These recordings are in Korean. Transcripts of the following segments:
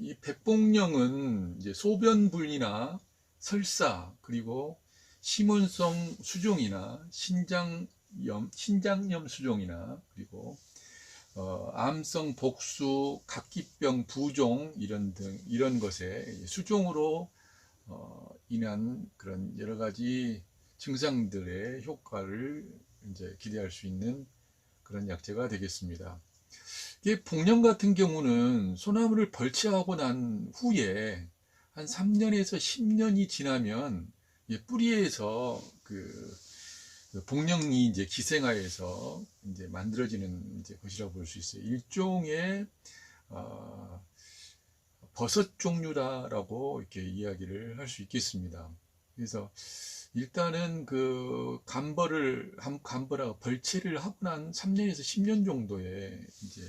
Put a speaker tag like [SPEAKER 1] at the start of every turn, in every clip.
[SPEAKER 1] 이 백봉령은 이제 소변불이나 설사 그리고 심원성 수종이나 신장염 신장염 수종이나 그리고 어, 암성 복수, 각기병, 부종 이런 등 이런 것에 수종으로 어, 인한 그런 여러 가지 증상들의 효과를 이제 기대할 수 있는 그런 약재가 되겠습니다. 이게 복령 같은 경우는 소나무를 벌채하고 난 후에 한 3년에서 10년이 지나면 이 뿌리에서 그, 그 복령이 이제 기생하여서 이제 만들어지는 이제 것이라고 볼 수 있어요. 일종의 어, 버섯 종류다라고 이렇게 이야기를 할 수 있겠습니다. 그래서 일단은 그 간벌을 한 간벌하고 벌채를 하고 난 3년에서 10년 정도에 이제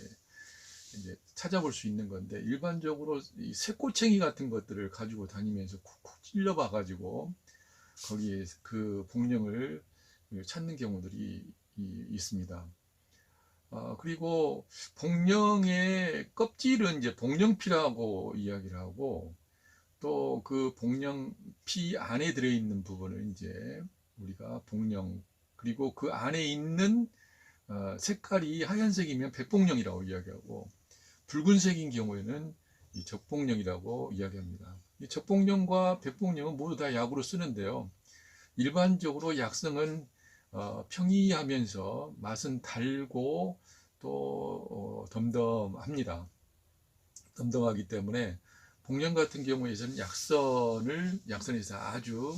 [SPEAKER 1] 이제 찾아볼 수 있는 건데 일반적으로 이 새꼬챙이 같은 것들을 가지고 다니면서 쿡쿡 찔러봐 가지고 거기에 그 복령을 찾는 경우들이 이- 있습니다. 아, 그리고 복령의 껍질은 이제 복령피라고 이야기를 하고 또 그 복령 피 안에 들어있는 부분을 이제 우리가 복령 그리고 그 안에 있는 어, 색깔이 하얀색이면 백복령이라고 이야기하고 붉은색인 경우에는 이 적복령이라고 이야기합니다. 이 적복령과 백복령은 모두 다 약으로 쓰는데요. 일반적으로 약성은 어, 평이하면서 맛은 달고 또 어, 덤덤합니다. 덤덤하기 때문에 복령 같은 경우에서는 약선을 약선에서 아주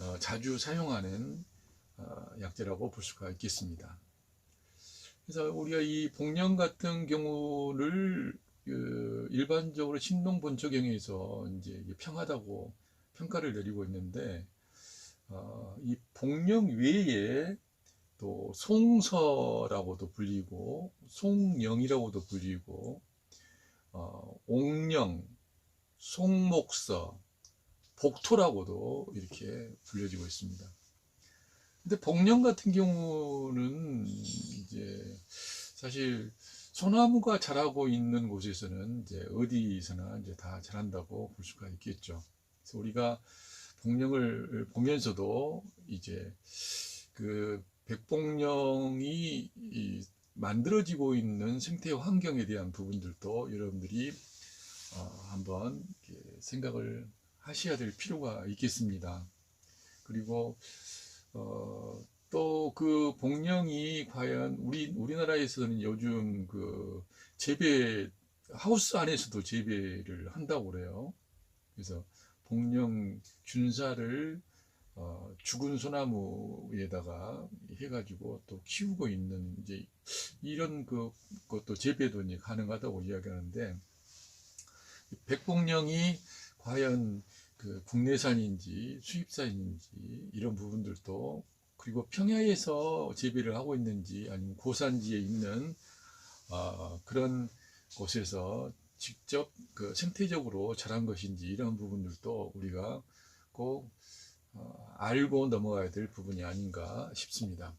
[SPEAKER 1] 어, 자주 사용하는 어, 약재라고 볼 수가 있겠습니다. 그래서 우리가 이 복령 같은 경우를 그 일반적으로 신농본 적용해서 이제 평하다고 평가를 내리고 있는데 어, 이 복령 외에 또 송서라고도 불리고 송영이라고도 불리고 어, 옥령, 송목서, 복토라고도 이렇게 불려지고 있습니다. 근데 복령 같은 경우는 이제 사실 소나무가 자라고 있는 곳에서는 이제 어디서나 이제 다 자란다고 볼 수가 있겠죠. 그래서 우리가 복령을 보면서도 이제 그 백복령이 이 만들어지고 있는 생태 환경에 대한 부분들도 여러분들이 어, 한번 생각을 하셔야 될 필요가 있겠습니다. 그리고 어, 또그 복령이 과연 우리 우리나라에서는 요즘 그 재배 하우스 안에서도 재배를 한다고 그래요. 그래서 복령 균사를 어, 죽은 소나무에다가 해가지고 또 키우고 있는 이제 이런 그 것도 재배도 이제 가능하다고 이야기하는데 백복령이 과연 그 국내산인지 수입산인지 이런 부분들도 그리고 평야에서 재배를 하고 있는지 아니면 고산지에 있는 어, 그런 곳에서 직접 그 생태적으로 자란 것인지 이런 부분들도 우리가 꼭 어, 알고 넘어가야 될 부분이 아닌가 싶습니다.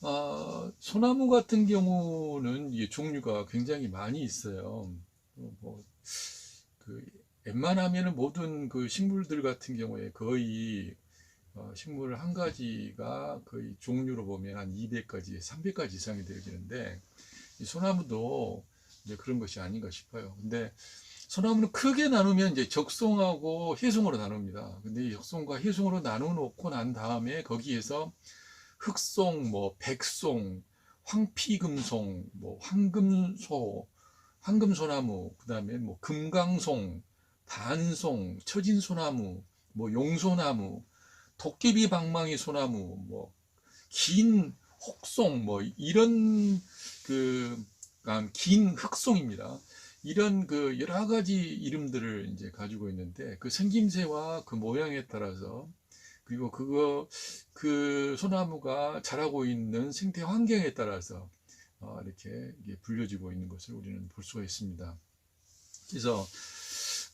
[SPEAKER 1] 어, 소나무 같은 경우는 종류가 굉장히 많이 있어요. 어, 뭐, 그, 웬만하면은 모든 그 식물들 같은 경우에 거의 어, 식물 한 가지가 거의 종류로 보면 한 200가지, 300가지 이상이 되어지는데 이 소나무도 이제 그런 것이 아닌가 싶어요. 근데 소나무는 크게 나누면 이제 적송하고 해송으로 나눕니다. 근데 이 적송과 해송으로 나눠 놓고 난 다음에 거기에서 흑송, 뭐 백송, 황피금송, 뭐 황금소, 황금소나무, 그 다음에 뭐 금강송, 단송, 처진소나무, 뭐 용소나무, 도깨비 방망이 소나무, 뭐 긴 혹송, 뭐 이런 그긴 흑송입니다. 이런 그 여러 가지 이름들을 이제 가지고 있는데 그 생김새와 그 모양에 따라서 그리고 그거 그 소나무가 자라고 있는 생태 환경에 따라서 어, 이렇게 이게 불려지고 있는 것을 우리는 볼 수가 있습니다. 그래서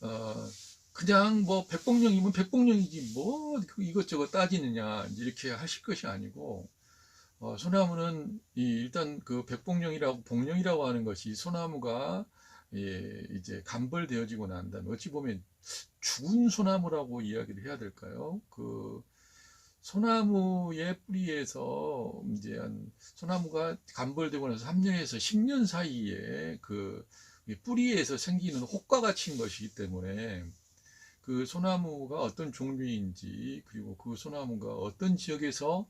[SPEAKER 1] 어, 그냥 뭐 백봉령이면 백봉령이지 뭐 이것저것 따지느냐 이렇게 하실 것이 아니고 어, 소나무는 이 일단 그 백봉령이라고 봉령이라고 하는 것이 소나무가 예, 이제 감벌되어지고 난 다음에 어찌 보면 죽은 소나무라고 이야기를 해야 될까요? 그 소나무의 뿌리에서 이제 한 소나무가 감벌되고 나서 3년에서 10년 사이에 그 뿌리에서 생기는 혹과 같은 것이기 때문에 그 소나무가 어떤 종류인지 그리고 그 소나무가 어떤 지역에서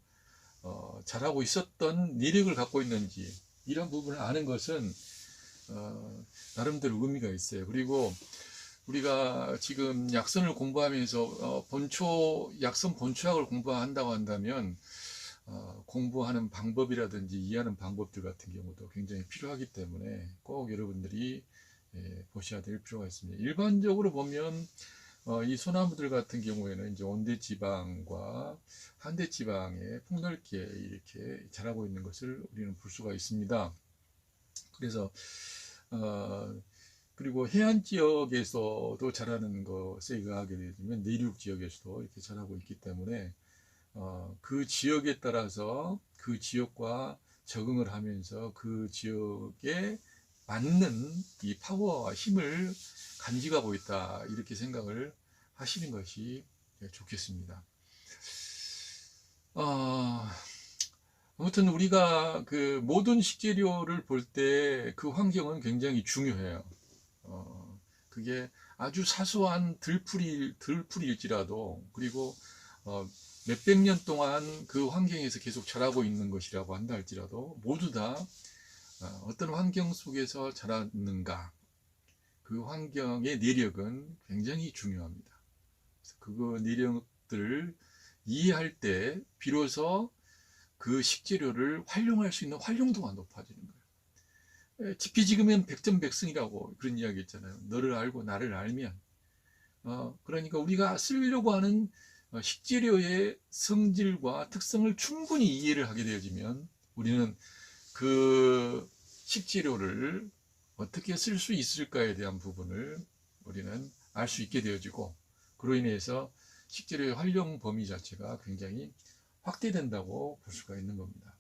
[SPEAKER 1] 어, 자라고 있었던 내력을 갖고 있는지 이런 부분을 아는 것은 어, 나름대로 의미가 있어요. 그리고 우리가 지금 약선을 공부하면서 어, 본초 약선 본초학을 공부한다고 한다면 어, 공부하는 방법이라든지 이해하는 방법들 같은 경우도 굉장히 필요하기 때문에 꼭 여러분들이 예, 보셔야 될 필요가 있습니다. 일반적으로 보면 어, 이 소나무들 같은 경우에는 이제 온대 지방과 한대 지방에 폭넓게 이렇게 자라고 있는 것을 우리는 볼 수가 있습니다. 그래서 어, 그리고 해안 지역에서도 자라는 것에 의하게 되면 내륙 지역에서도 이렇게 자라고 있기 때문에 어, 그 지역에 따라서 그 지역과 적응을 하면서 그 지역에 맞는 이 파워와 힘을 간직하고 있다 이렇게 생각을 하시는 것이 좋겠습니다. 어, 아무튼 우리가 그 모든 식재료를 볼 때 그 환경은 굉장히 중요해요. 어, 그게 아주 사소한 들풀이, 들풀일지라도, 그리고, 어, 몇백 년 동안 그 환경에서 계속 자라고 있는 것이라고 한다 할지라도, 모두 다 어, 어떤 환경 속에서 자랐는가, 그 환경의 내력은 굉장히 중요합니다. 그 내력들을 이해할 때, 비로소 그 식재료를 활용할 수 있는 활용도가 높아지는 거예요. 지피지금은 백전백승이라고 그런 이야기 있잖아요. 너를 알고 나를 알면. 어, 그러니까 우리가 쓰려고 하는 어, 식재료의 성질과 특성을 충분히 이해를 하게 되어지면 우리는 그 식재료를 어떻게 쓸 수 있을까에 대한 부분을 우리는 알 수 있게 되어지고 그로 인해서 식재료의 활용 범위 자체가 굉장히 확대된다고 볼 수가 있는 겁니다.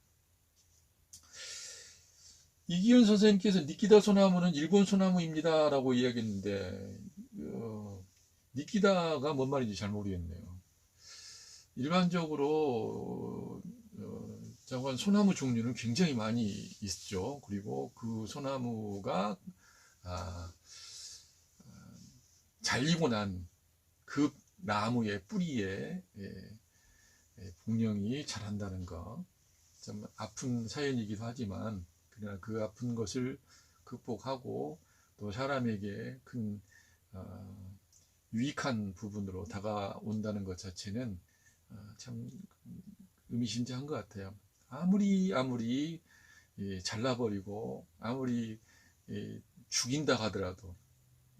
[SPEAKER 1] 이기현 선생님께서 니키다 소나무는 일본 소나무입니다 라고 이야기했는데 어, 니키다가 뭔 말인지 잘 모르겠네요. 일반적으로 어, 자관 소나무 종류는 굉장히 많이 있죠. 그리고 그 소나무가 아, 아, 잘리고 난 그 나무의 뿌리에 예, 예, 복령이 잘한다는 거. 좀 아픈 사연이기도 하지만 그러나 그 아픈 것을 극복하고 또 사람에게 큰 어, 유익한 부분으로 다가온다는 것 자체는 어, 참 의미심장한 것 같아요. 아무리 아무리 예, 잘라버리고 아무리 예, 죽인다 하더라도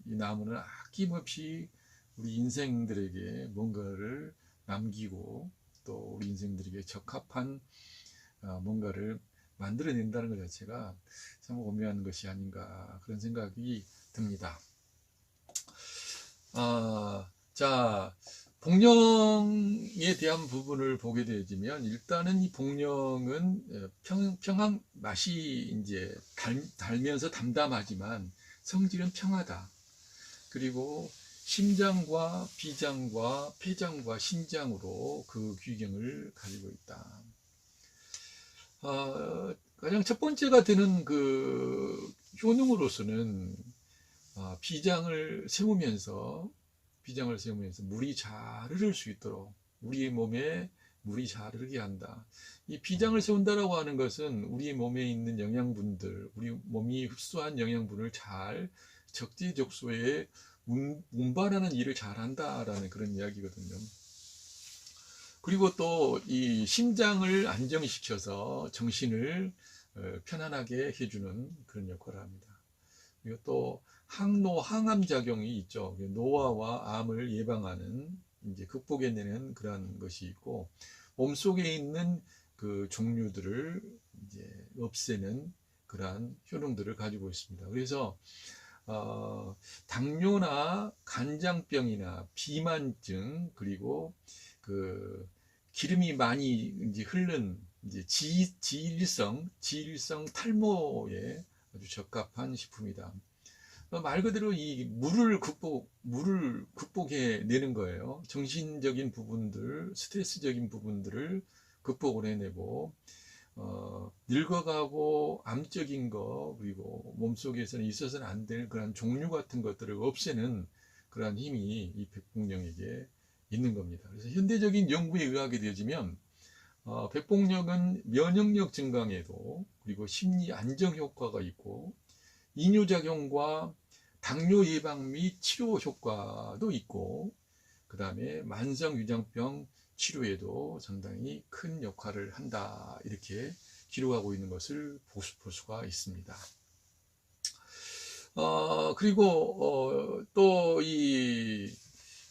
[SPEAKER 1] 이 나무는 아낌없이 우리 인생들에게 뭔가를 남기고 또 우리 인생들에게 적합한 어, 뭔가를 만들어낸다는 것 자체가 참 오묘한 것이 아닌가 그런 생각이 듭니다. 아, 자, 복령에 대한 부분을 보게 되지면 일단은 이 복령은 어, 평, 평한 맛이 이제 달, 달면서 담담하지만 성질은 평하다. 그리고 심장과 비장과 폐장과 신장으로 그 귀경을 가지고 있다. 어, 가장 첫 번째가 되는 그 효능으로서는 어, 비장을 세우면서 비장을 세우면서 물이 잘 흐를 수 있도록 우리의 몸에 물이 잘 흐르게 한다. 이 비장을 세운다라고 하는 것은 우리 몸에 있는 영양분들, 우리 몸이 흡수한 영양분을 잘 적재적소에 운반하는 일을 잘한다라는 그런 이야기거든요. 그리고 또 이 심장을 안정시켜서 정신을 어, 편안하게 해주는 그런 역할을 합니다. 그리고 또 항노 항암 작용이 있죠. 노화와 암을 예방하는 이제 극복해내는 그런 것이 있고 몸 속에 있는 그 종류들을 이제 없애는 그러한 효능들을 가지고 있습니다. 그래서 어, 당뇨나 간장병이나 비만증 그리고 그 기름이 많이 이제 흐른 이제 지, 지일성 지일성 탈모에 아주 적합한 식품이다. 어, 말 그대로 이 물을 극복, 물을 극복해 내는 거예요. 정신적인 부분들, 스트레스적인 부분들을 극복을 해내고, 어, 늙어가고 암적인 거, 그리고 몸속에서는 있어서는 안 될 그런 종류 같은 것들을 없애는 그러한 힘이 이 백봉령에게 있는 겁니다. 그래서 현대적인 연구에 의하게 되어지면, 어, 백봉령은 면역력 증강에도, 그리고 심리 안정 효과가 있고, 이뇨작용과 당뇨 예방 및 치료 효과도 있고, 그 다음에 만성위장병 치료에도 상당히 큰 역할을 한다. 이렇게 기록하고 있는 것을 볼 수가 있습니다. 어, 그리고, 어, 또, 이,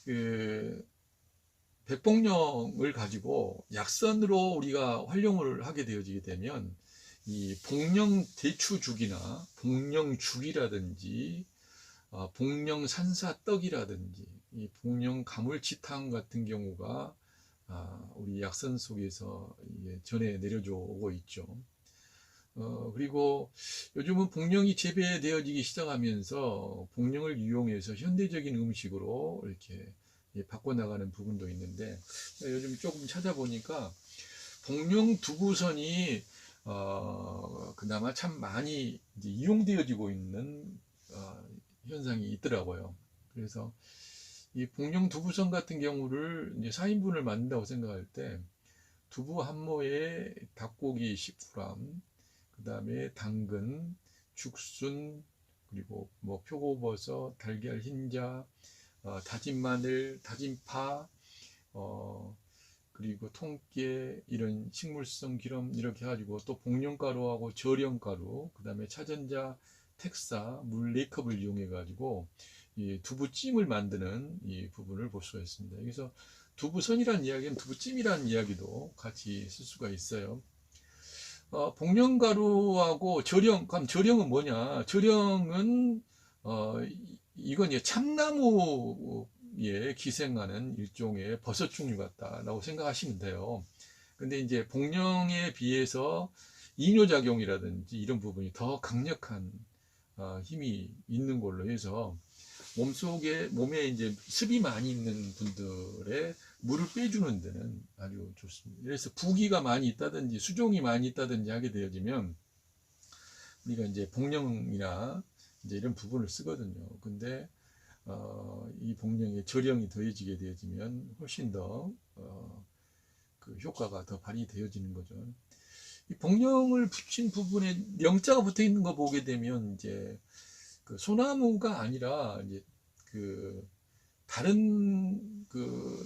[SPEAKER 1] 그, 백봉령을 가지고 약선으로 우리가 활용을 하게 되어지게 되면, 이 복령 대추죽이나 복령죽이라든지, 어, 복령 산사떡이라든지, 이 복령 가물치탕 같은 경우가 아, 우리 약선 속에서 전해 내려져 오고 있죠. 어, 그리고 요즘은 복령이 재배되어지기 시작하면서 복령을 이용해서 현대적인 음식으로 이렇게 예, 바꿔나가는 부분도 있는데 요즘 조금 찾아보니까 복령 두부선이 어, 그나마 참 많이 이용되어지고 있는 어, 현상이 있더라고요. 그래서 이 복령 두부선 같은 경우를 이제 4인분을 만든다고 생각할 때 두부 한 모에 닭고기 10g, 그 다음에 당근, 죽순, 그리고 뭐 표고버섯, 달걀 흰자, 어, 다진 마늘, 다진 파, 어, 그리고 통깨 이런 식물성 기름 이렇게 해가지고 또 복령가루하고 절연가루, 그 다음에 차전자, 텍사, 물 4컵을 이용해 가지고 이 두부찜을 만드는 이 부분을 볼 수가 있습니다. 여기서 두부선이라는 이야기는 두부찜이라는 이야기도 같이 쓸 수가 있어요. 어, 복령가루하고 절영, 그럼 절영은 뭐냐? 절영은 어, 이- 이건 이제 참나무에 기생하는 일종의 버섯 종류 같다라고 생각하시면 돼요. 근데 이제 복령에 비해서 이뇨작용이라든지 이런 부분이 더 강력한 어, 힘이 있는 걸로 해서 몸속에 몸에 이제 습이 많이 있는 분들의 물을 빼주는 데는 아주 좋습니다. 그래서 부기가 많이 있다든지 수종이 많이 있다든지 하게 되어지면 우리가 이제 복령이나 이제 이런 부분을 쓰거든요. 근데 어, 이 복령에 절영이 더해지게 되어지면 훨씬 더 어, 그 효과가 더 발휘되어지는 거죠. 이 복령을 붙인 부분에 영자가 붙어 있는 거 보게 되면 이제 그 소나무가 아니라 이제 그 다른 그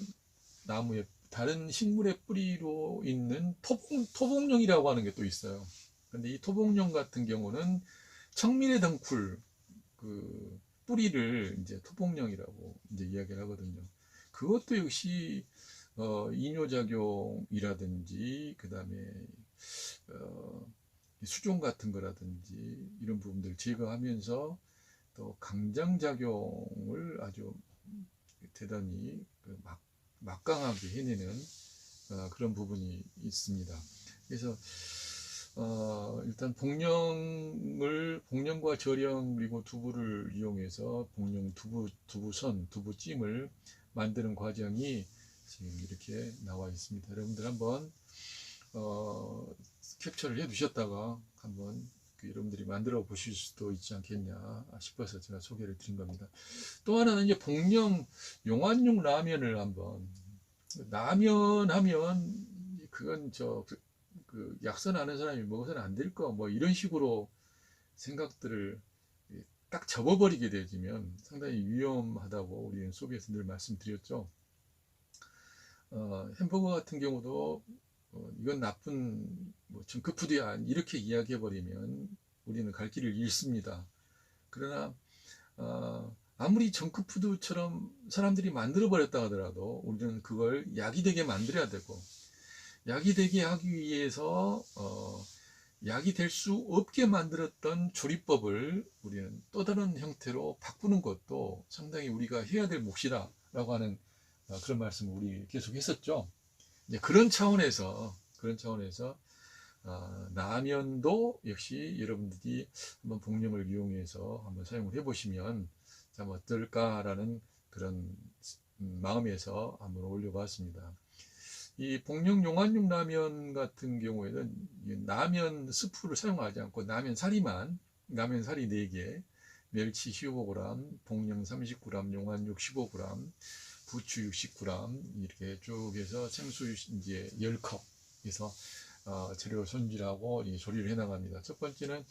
[SPEAKER 1] 나무의 다른 식물의 뿌리로 있는 토봉, 토봉령이라고 하는 게 또 있어요. 근데 이 토봉령 같은 경우는 청밀의 덩쿨 그 뿌리를 이제 토봉령이라고 이제 이야기를 하거든요. 그것도 역시 어, 이뇨작용이라든지 그 다음에 어, 수종 같은 거라든지 이런 부분들 제거하면서 또 강장작용을 아주 대단히 그 막, 막강하게 해내는 어, 그런 부분이 있습니다. 그래서 어, 일단 복령을 복령과 절영 그리고 두부를 이용해서 복령 두부 두부선 두부찜을 만드는 과정이 지금 이렇게 나와 있습니다. 여러분들 한번 어, 캡처를 해 두셨다가 한번 그 여러분들이 만들어 보실 수도 있지 않겠냐 싶어서 제가 소개를 드린 겁니다. 또 하나는 이제 복령 용안용 라면을 한번 라면 하면 그건 저 그 약선 하는 사람이 먹어서는 안 될 거 뭐 이런 식으로 생각들을 딱 접어버리게 되지면 상당히 위험하다고 우리는 속에서 늘 말씀드렸죠. 어, 햄버거 같은 경우도 어, 이건 나쁜 뭐 정크푸드야 이렇게 이야기해버리면 우리는 갈 길을 잃습니다. 그러나 어, 아무리 정크푸드처럼 사람들이 만들어 버렸다 하더라도 우리는 그걸 약이 되게 만들어야 되고 약이 되게 하기 위해서 어, 약이 될 수 없게 만들었던 조리법을 우리는 또 다른 형태로 바꾸는 것도 상당히 우리가 해야 될 몫이다라고 하는 어, 그런 말씀을 우리 계속 했었죠. 이제 그런 차원에서 그런 차원에서 아, 라면도 역시 여러분들이 한번 복령을 이용해서 한번 사용을 해보시면 참 어떨까라는 그런 음, 마음에서 한번 올려봤습니다. 이 복령 용안육 라면 같은 경우에는 이 라면 스프를 사용하지 않고 라면 사리만 라면 사리 4개, 멸치 15g, 복령 30g, 용안육 15g, 부추 60g 이렇게 쭉 해서 생수 이제 10컵 해서 어, 재료 손질하고 이 조리를 해 나갑니다. 첫 번째는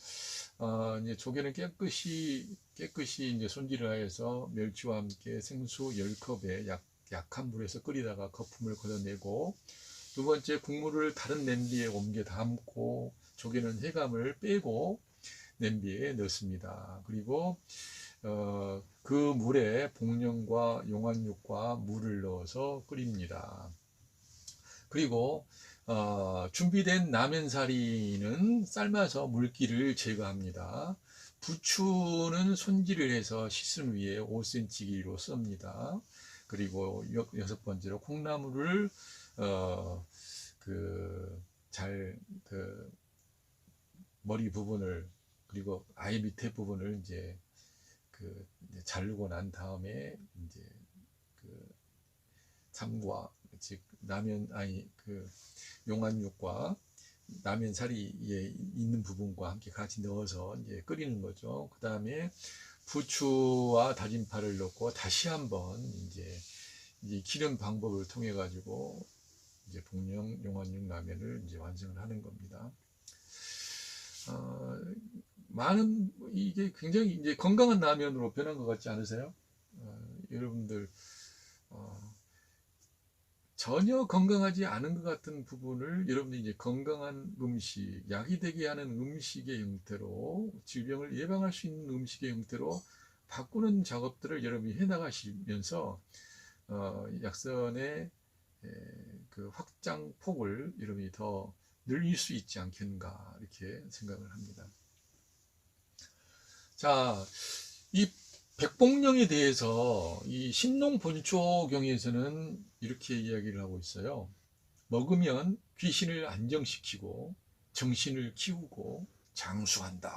[SPEAKER 1] 어, 이제 조개는 깨끗이 깨끗이 이제 손질을 해서 멸치와 함께 생수 10컵에 약 약한 불에서 끓이다가 거품을 걷어내고 두 번째 국물을 다른 냄비에 옮겨 담고 조개는 해감을 빼고 냄비에 넣습니다. 그리고 어, 그 물에 복령과 용안육과 물을 넣어서 끓입니다. 그리고 어, 준비된 라면사리는 삶아서 물기를 제거합니다. 부추는 손질을 해서 씻은 위에 5cm 길이로 씁니다. 그리고 여, 여섯 번째로 콩나물을 어, 그 잘그 그 머리 부분을 그리고 아예 밑에 부분을 이제 그 이제 자르고 난 다음에 이제 그 참과 즉 라면 아니 그 용안육과 라면 사리에 있는 부분과 함께 같이 넣어서 이제 끓이는 거죠. 그 다음에 부추와 다진 파를 넣고 다시 한번 이제 이제 기름 방법을 통해 가지고 이제 복령 용안육 라면을 이제 완성을 하는 겁니다. 어, 많은 이게 굉장히 이제 건강한 라면으로 변한 것 같지 않으세요? 어, 여러분들 어, 전혀 건강하지 않은 것 같은 부분을 여러분들이 이제 건강한 음식, 약이 되게 하는 음식의 형태로 질병을 예방할 수 있는 음식의 형태로 바꾸는 작업들을 여러분이 해 나가시면서 어, 약선의 에, 그 확장 폭을 여러분이 더 늘릴 수 있지 않겠는가 이렇게 생각을 합니다. 자, 이 백봉령에 대해서 이 신농 본초경에서는 이렇게 이야기를 하고 있어요. 먹으면 귀신을 안정시키고 정신을 키우고 장수한다.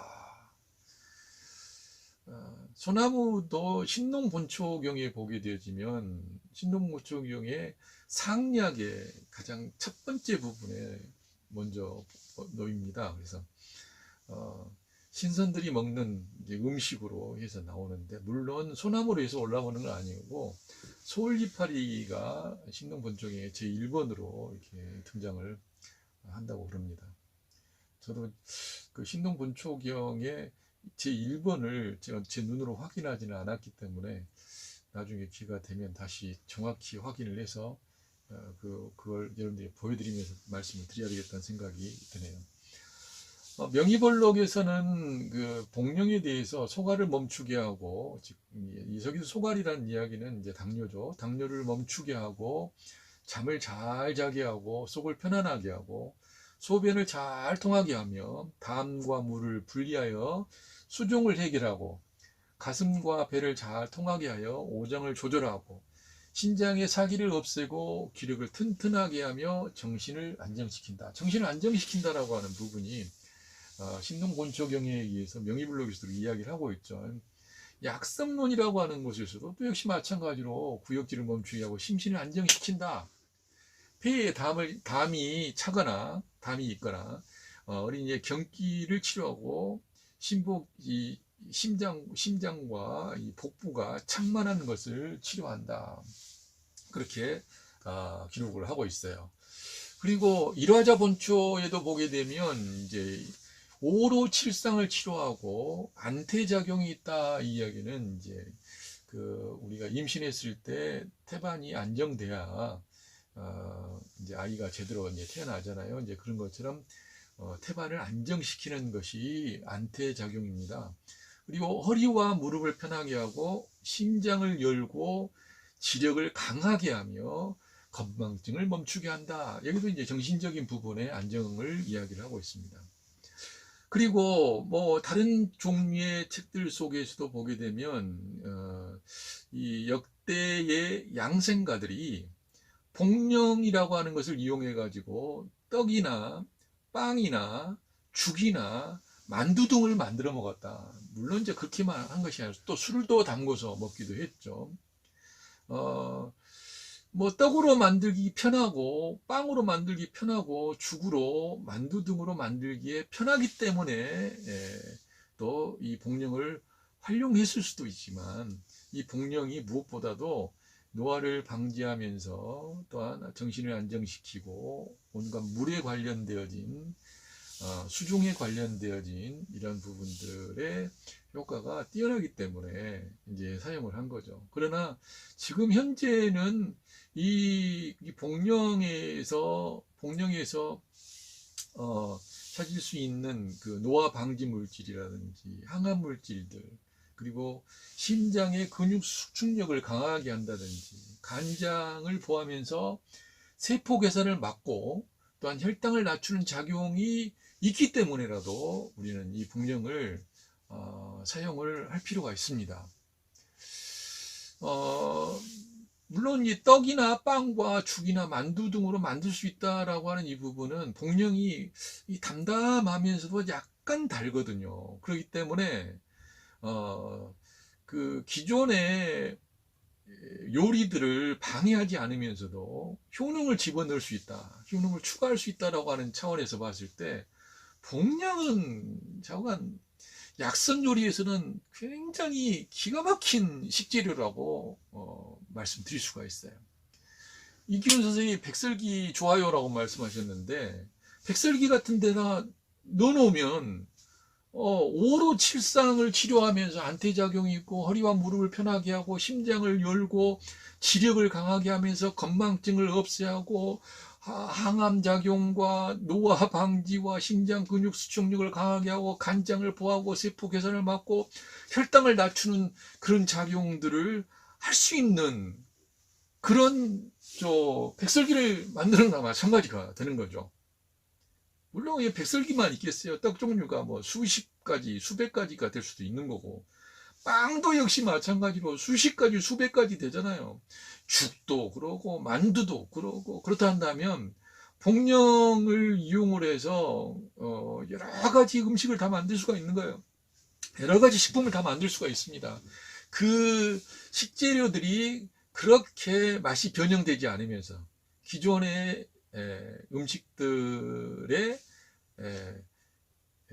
[SPEAKER 1] 어, 소나무도 신농 본초경에 보게 되어지면 신농 본초경의 상약의 가장 첫 번째 부분에 먼저 놓입니다. 그래서 어, 신선들이 먹는 음식으로 해서 나오는데 물론 소나무로 해서 올라오는 건 아니고 소울 이파리가 신동 본종의 제 1번으로 이렇게 등장을 한다고 그럽니다. 저도 그 신동 본초경의 제 1번을 제가 제 눈으로 확인하지는 않았기 때문에 나중에 기회가 되면 다시 정확히 확인을 해서 어, 그 그걸 여러분들이 보여드리면서 말씀을 드려야 되겠다는 생각이 드네요. 어, 명의벌록에서는 그 복령에 대해서 소가를 멈추게 하고 즉 여기서 소갈이라는 이야기는 이제 당뇨죠. 당뇨를 멈추게 하고 잠을 잘 자게 하고 속을 편안하게 하고 소변을 잘 통하게 하며 담과 물을 분리하여 수종을 해결하고 가슴과 배를 잘 통하게 하여 오장을 조절하고 신장의 사기를 없애고 기력을 튼튼하게 하며 정신을 안정시킨다. 정신을 안정시킨다라고 하는 부분이 어, 신동본초경에 의해서 명의불록에서도 이야기를 하고 있죠. 약성론이라고 하는 곳에서도 또 역시 마찬가지로 구역질을 멈추게 하고 심신을 안정시킨다. 폐에 담을, 담이 차거나 담이 있거나 어, 어린이의 경기를 치료하고 심복 이 심장 심장과 이 복부가 창만하는 것을 치료한다. 그렇게 어, 기록을 하고 있어요. 그리고 일화자 본초에도 보게 되면 이제 오로 칠상을 치료하고 안태작용이 있다 이 이야기는 이제 그 우리가 임신했을 때 태반이 안정돼야 어 이제 아이가 제대로 이제 태어나잖아요. 이제 그런 것처럼 어 태반을 안정시키는 것이 안태작용입니다. 그리고 허리와 무릎을 편하게 하고 심장을 열고 지력을 강하게 하며 건망증을 멈추게 한다. 여기도 이제 정신적인 부분의 안정을 이야기를 하고 있습니다. 그리고 뭐 다른 종류의 책들 속에서도 보게 되면 어, 이 역대의 양생가들이 복령이라고 하는 것을 이용해 가지고 떡이나 빵이나 죽이나 만두 등을 만들어 먹었다. 물론 이제 그렇게만 한 것이 아니라 또 술도 담궈서 먹기도 했죠. 어, 뭐 떡으로 만들기 편하고 빵으로 만들기 편하고 죽으로 만두 등으로 만들기에 편하기 때문에 예, 또 이 복령을 활용했을 수도 있지만 이 복령이 무엇보다도 노화를 방지하면서 또한 정신을 안정시키고 온갖 물에 관련되어진 어, 수종에 관련되어진 이런 부분들의 효과가 뛰어나기 때문에 이제 사용을 한 거죠. 그러나 지금 현재는 이, 이 복령에서 복령에서 어, 찾을 수 있는 그 노화 방지 물질이라든지 항암 물질들 그리고 심장의 근육 수축력을 강하게 한다든지 간장을 포함해서 세포 개선을 막고 또한 혈당을 낮추는 작용이 있기 때문에라도 우리는 이 복령을 어, 사용을 할 필요가 있습니다. 어, 물론 이 떡이나 빵과 죽이나 만두 등으로 만들 수 있다라고 하는 이 부분은 복령이 이 담담하면서도 약간 달거든요. 그렇기 때문에 어, 그 기존의 요리들을 방해하지 않으면서도 효능을 집어넣을 수 있다, 효능을 추가할 수 있다라고 하는 차원에서 봤을 때 복량은 자관 약선 요리에서는 굉장히 기가 막힌 식재료라고 어, 말씀드릴 수가 있어요. 이기훈 선생님이 백설기 좋아요라고 말씀하셨는데 백설기 같은 데다 넣어놓으면 어, 오로 칠상을 치료하면서 안퇴작용이 있고 허리와 무릎을 편하게 하고 심장을 열고 지력을 강하게 하면서 건망증을 없애하고 하- 항암 작용과 노화 방지와 심장 근육 수축력을 강하게 하고 간장을 보하고 세포 개선을 막고 혈당을 낮추는 그런 작용들을 할 수 있는 그런 저 백설기를 만드는 거나 마찬가지가 되는 거죠. 물론 이 백설기만 있겠어요. 떡 종류가 뭐 수십 가지, 수백 가지가 될 수도 있는 거고 빵도 역시 마찬가지로 수십 가지, 수백 가지 되잖아요. 죽도 그러고 만두도 그러고 그렇다 한다면 복령을 이용을 해서 어, 여러 가지 음식을 다 만들 수가 있는 거예요. 여러 가지 식품을 다 만들 수가 있습니다. 그 식재료들이 그렇게 맛이 변형되지 않으면서 기존의 에, 음식들의 에, 에,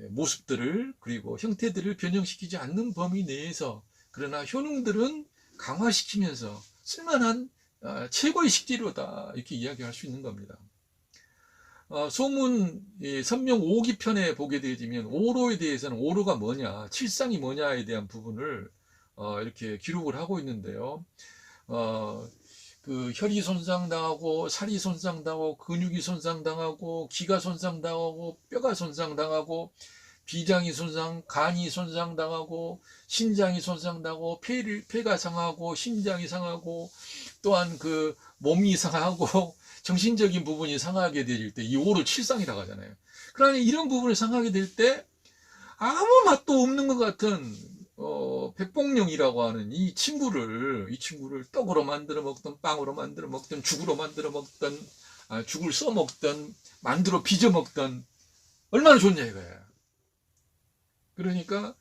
[SPEAKER 1] 모습들을 그리고 형태들을 변형시키지 않는 범위 내에서 그러나 효능들은 강화시키면서 쓸만한 아, 최고의 식재료다 이렇게 이야기할 수 있는 겁니다. 어, 소문 이 선명 5기 편에 보게 되어지면 오로에 대해서는 오로가 뭐냐, 칠상이 뭐냐에 대한 부분을 어, 이렇게 기록을 하고 있는데요. 어, 그 혈이 손상당하고 살이 손상당하고 근육이 손상당하고 기가 손상당하고 뼈가 손상당하고 비장이 손상, 간이 손상당하고 신장이 손상당하고 폐를, 폐가 상하고 심장이 상하고 또한 그 몸이 상하고 정신적인 부분이 상하게 될 때 이 오를 칠상이라고 하잖아요. 그러니 이런 부분을 상하게 될 때 아무 맛도 없는 것 같은 어, 백봉령이라고 하는 이 친구를 이 친구를 떡으로 만들어 먹던 빵으로 만들어 먹던 죽으로 만들어 먹던 아, 죽을 써 먹던 만두로 빚어 먹던 얼마나 좋냐 이거야. 그러니까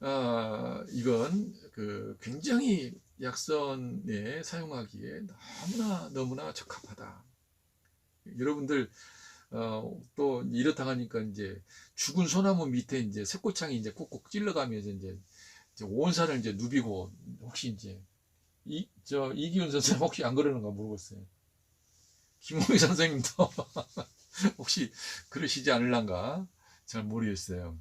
[SPEAKER 1] 아, 이건 그 굉장히 약선에 사용하기에 너무나 너무나 적합하다. 여러분들 어, 또 이렇다 하니까 이제 죽은 소나무 밑에 이제 새꼬창이 이제 콕콕 찔러가면서 이제, 이제 온 산을 이제 누비고 혹시 이제 이 저 이기훈 선생님 혹시 안 그러는가 모르겠어요. 김홍희 선생님도 혹시 그러시지 않을란가 잘 모르겠어요.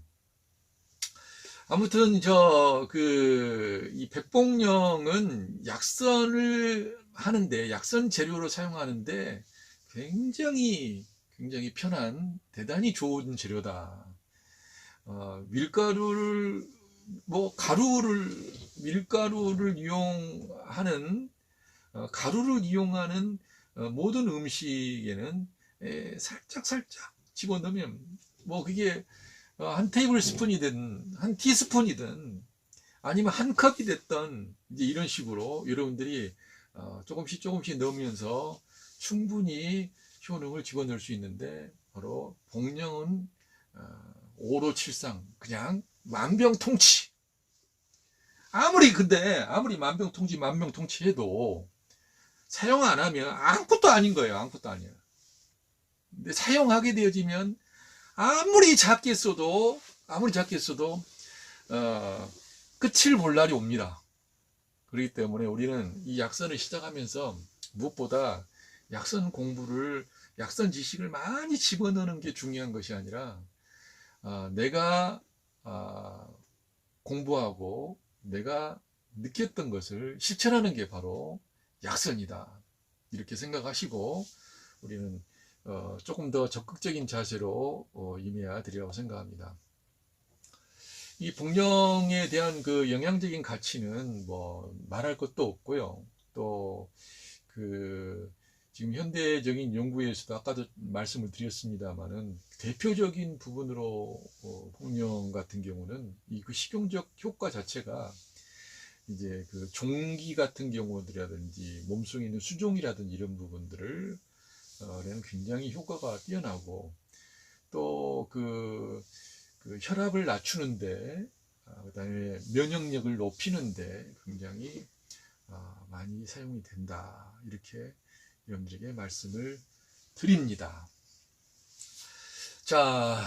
[SPEAKER 1] 아무튼 저 그 이 백봉령은 약선을 하는데 약선 재료로 사용하는데 굉장히 굉장히 편한 대단히 좋은 재료다. 어, 밀가루를 뭐 가루를 밀가루를 이용하는 어, 가루를 이용하는 어, 모든 음식에는 에, 살짝 살짝 집어넣으면 뭐 그게 어, 한 테이블 스푼이든 한 티스푼이든 아니면 한 컵이 됐던 이제 이런 식으로 여러분들이 어, 조금씩 조금씩 넣으면서 충분히 효능을 집어넣을 수 있는데 바로 복령은 어, 오로칠상 그냥 만병통치. 아무리 근데 아무리 만병통치 만병통치해도 사용 안 하면 아무것도 아닌 거예요. 아무것도 아니야. 근데 사용하게 되어지면 아무리 작게 써도 아무리 작게 써도 어, 끝을 볼 날이 옵니다. 그렇기 때문에 우리는 이 약선을 시작하면서 무엇보다 약선 공부를 약선 지식을 많이 집어넣는 게 중요한 것이 아니라 아, 내가 아, 공부하고 내가 느꼈던 것을 실천하는 게 바로 약선이다. 이렇게 생각하시고 우리는 어, 조금 더 적극적인 자세로 어, 임해야 되리라고 생각합니다. 이 복령에 대한 그 영양적인 가치는 뭐 말할 것도 없고요. 또그 지금 현대적인 연구에서도 아까도 말씀을 드렸습니다만은 대표적인 부분으로 어, 복령 같은 경우는 이 그 식용적 효과 자체가 이제 그 종기 같은 경우들이라든지 몸속에 있는 수종이라든지 이런 부분들을 어, 는 굉장히 효과가 뛰어나고 또그 그 혈압을 낮추는데 아, 그다음에 면역력을 높이는데 굉장히 아, 많이 사용이 된다. 이렇게 여러분들에게 말씀을 드립니다. 자